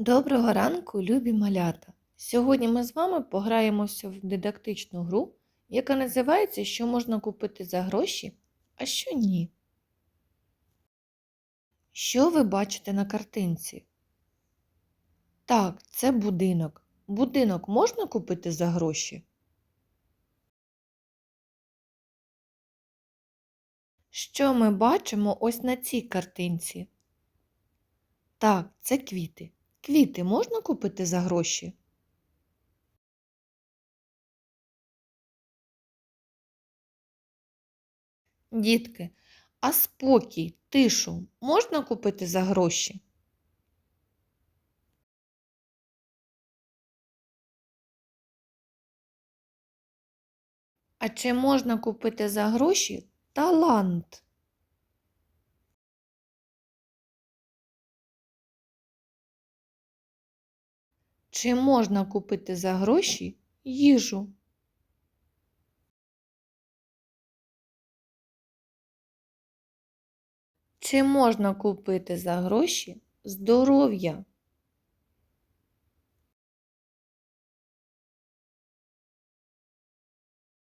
Доброго ранку, любі малята! Сьогодні ми з вами пограємося в дидактичну гру, яка називається Що можна купити за гроші, а що ні. Що ви бачите на картинці? Так, це будинок. Будинок можна купити за гроші? Що ми бачимо ось на цій картинці? Так, це квіти. Квіти можна купити за гроші? Дітки, а спокій, тишу можна купити за гроші? А чи можна купити за гроші талант? Чи можна купити за гроші їжу? Чи можна купити за гроші здоров'я?